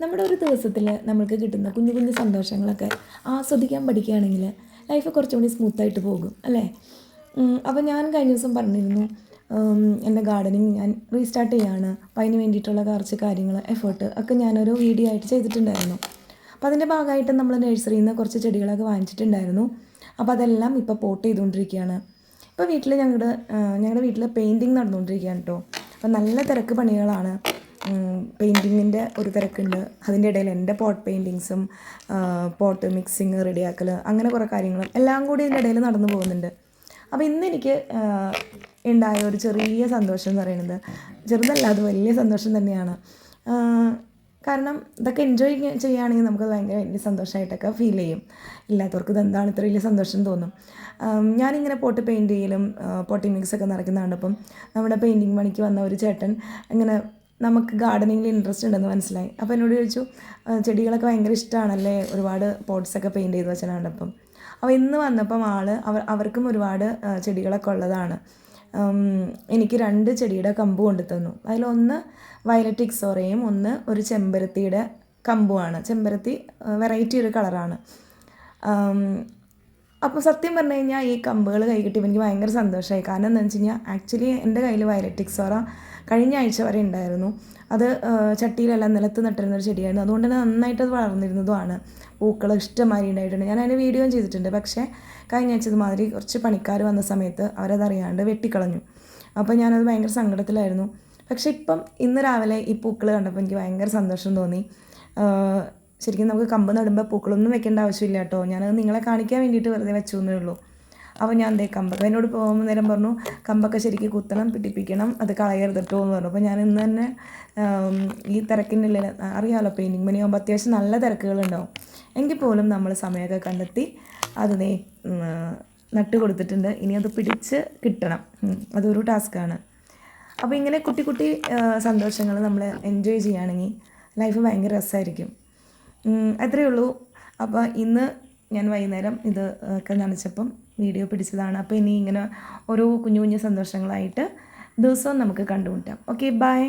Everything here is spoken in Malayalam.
നമ്മുടെ ഒരു ദിവസത്തിൽ നമ്മൾക്ക് കിട്ടുന്ന കുഞ്ഞു കുഞ്ഞു സന്തോഷങ്ങളൊക്കെ ആസ്വദിക്കാൻ പഠിക്കുകയാണെങ്കിൽ ലൈഫ് കുറച്ചും കൂടി സ്മൂത്തായിട്ട് പോകും അല്ലേ? അപ്പോൾ ഞാൻ കഴിഞ്ഞ ദിവസം പറഞ്ഞിരുന്നു എന്റെ ഗാർഡനിങ് ഞാൻ റീസ്റ്റാർട്ട് ചെയ്യാണ്. അപ്പോൾ അതിന് വേണ്ടിയിട്ടുള്ള കുറച്ച് കാര്യങ്ങൾ എഫേർട്ട് ഒക്കെ ഞാനൊരു വീഡിയോ ആയിട്ട് ചെയ്തിട്ടുണ്ടായിരുന്നു. അപ്പോൾ അതിന്റെ ഭാഗമായിട്ട് നമ്മൾ നഴ്സറിയിൽ നിന്ന് കുറച്ച് ചെടികളൊക്കെ വാങ്ങിച്ചിട്ടുണ്ടായിരുന്നു. അപ്പോൾ അതെല്ലാം ഇപ്പോൾ പോട്ട് ചെയ്തുകൊണ്ടിരിക്കുകയാണ്. ഇപ്പോൾ വീട്ടിൽ ഞങ്ങളുടെ ഞങ്ങളുടെ വീട്ടിൽ പെയിന്റിങ് നടന്നുകൊണ്ടിരിക്കുകയാണ് കേട്ടോ അപ്പോൾ നല്ല തിരക്ക് പണികളാണ്. പെയിന്റിങ്ങിന്റെ ഒരു തിരക്കുണ്ട്. അതിന്റെ ഇടയിൽ എന്റെ പോട്ട് പെയിന്റിങ്സും പോട്ട് മിക്സിങ് റെഡിയാക്കൽ അങ്ങനെ കുറേ കാര്യങ്ങളും എല്ലാം കൂടി ഇതിന്റെ ഇടയിൽ നടന്നു പോകുന്നുണ്ട്. അപ്പോൾ ഇന്ന് എനിക്ക് ഉണ്ടായ ഒരു ചെറിയ സന്തോഷം എന്ന് പറയുന്നത് ചെറുതല്ല അത് വലിയ സന്തോഷം തന്നെയാണ്. കാരണം ഇതൊക്കെ എൻജോയ് ചെയ്യുകയാണെങ്കിൽ നമുക്കത് ഭയങ്കര വലിയ സന്തോഷമായിട്ടൊക്കെ ഫീൽ ചെയ്യും. ഇല്ലാത്തവർക്ക് ഇതെന്താണ് ഇത്ര വലിയ സന്തോഷം തോന്നും. ഞാനിങ്ങനെ പോട്ട് പെയിന്റ് ചെയ്യലും പോട്ടി മിക്സൊക്കെ നടക്കുന്ന കണ്ടപ്പം നമ്മുടെ പെയിന്റിങ് പണിക്ക് വന്ന ഒരു ചേട്ടൻ ഇങ്ങനെ നമുക്ക് ഗാർഡനിങ്ങിൽ ഇൻട്രസ്റ്റ് ഉണ്ടെന്ന് മനസ്സിലായി. അപ്പോൾ എന്നോട് ചോദിച്ചു "ആ, ചെടികളൊക്കെ ഭയങ്കര ഇഷ്ടമാണല്ലേ ഒരുപാട് പോട്ട്സൊക്കെ പെയിന്റ് ചെയ്ത് വെച്ചാൽ കണ്ടപ്പം അപ്പോൾ ഇന്ന് വന്നപ്പം ആൾ അവർ അവർക്കും ഒരുപാട് ചെടികളൊക്കെ ഉള്ളതാണ്. എനിക്ക് രണ്ട് ചെടിയുടെ കമ്പ് കൊണ്ടു തന്നു അതിലൊന്ന് വയലറ്റ് ഇക്സോറയും ഒന്ന് ഒരു ചെമ്പരത്തിയുടെ കമ്പുമാണ്. ചെമ്പരത്തി വെറൈറ്റി ഒരു കളറാണ് അപ്പോൾ സത്യം പറഞ്ഞു കഴിഞ്ഞാൽ ഈ കമ്പുകൾ കൈ കിട്ടിയപ്പോൾ എനിക്ക് ഭയങ്കര സന്തോഷമായി കാരണം എന്താണെന്ന് വെച്ച് കഴിഞ്ഞാൽ ആക്ച്വലി എന്റെ കയ്യിൽ ഓറ കഴിഞ്ഞ ആഴ്ച വരെ ഉണ്ടായിരുന്നു അത് ചട്ടിയിലല്ല നിലത്ത് നട്ടിരുന്ന ഒരു ചെടിയായിരുന്നു. അതുകൊണ്ട് തന്നെ നന്നായിട്ട് അത് വളർന്നിരുന്നതുമാണ്. പൂക്കൾ ഇഷ്ടമായി ഉണ്ടായിട്ടുണ്ട് ഞാൻ അതിന് വീഡിയോയും ചെയ്തിട്ടുണ്ട്. പക്ഷേ കഴിഞ്ഞ ആഴ്ച ഇതുമാതിരി കുറച്ച് പണിക്കാർ വന്ന സമയത്ത് അവരതറിയാണ്ട് വെട്ടിക്കളഞ്ഞു. അപ്പോൾ ഞാനത് ഭയങ്കര സങ്കടത്തിലായിരുന്നു. പക്ഷേ ഇപ്പം ഇന്ന് രാവിലെ ഈ പൂക്കൾ കണ്ടപ്പോൾ എനിക്ക് ഭയങ്കര സന്തോഷം തോന്നി. ശരിക്കും നമുക്ക് കമ്പ് നടുമ്പോൾ പൂക്കളൊന്നും വെക്കേണ്ട ആവശ്യമില്ല കേട്ടോ. ഞാനത് നിങ്ങളെ കാണിക്കാൻ വേണ്ടിയിട്ട് വെറുതെ വെച്ചു എന്നേ ഉള്ളൂ. അപ്പോൾ ഞാൻ ദേ കമ്പൊക്കെ എന്നോട് പോകുമ്പോൾ നേരം പറഞ്ഞു കമ്പൊക്കെ ശരിക്കും കുത്തണം പിടിപ്പിക്കണം അത് കളയരുത് കേട്ടോ എന്ന് പറഞ്ഞു. അപ്പോൾ ഞാൻ ഇന്ന് തന്നെ ഈ തിരക്കിന്റെ അറിയാമല്ലോ പെയിന്റിങ് പണിയാകുമ്പോൾ അത്യാവശ്യം നല്ല തിരക്കുകളുണ്ടാവും. എങ്കിൽ പോലും നമ്മൾ സമയമൊക്കെ കണ്ടെത്തി അതിനെ നട്ട് കൊടുത്തിട്ടുണ്ട്. ഇനി അത് പിടിച്ച് കിട്ടണം. അതൊരു ടാസ്ക്കാണ് അപ്പോൾ ഇങ്ങനെ കുട്ടി കുട്ടി സന്തോഷങ്ങൾ നമ്മൾ എൻജോയ് ചെയ്യുകയാണെങ്കിൽ ലൈഫ് ഭയങ്കര രസമായിരിക്കും അത്രയേ ഉള്ളൂ. അപ്പോൾ ഇന്ന് ഞാൻ വൈകുന്നേരം ഇത് ഒക്കെ നനച്ചപ്പം വീഡിയോ പിടിച്ചതാണ്. അപ്പോൾ ഇനി ഇങ്ങനെ ഓരോ കുഞ്ഞു കുഞ്ഞു സന്തോഷങ്ങളായിട്ട് ദിവസവും നമുക്ക് കണ്ടുമുട്ടാം. Okay bye.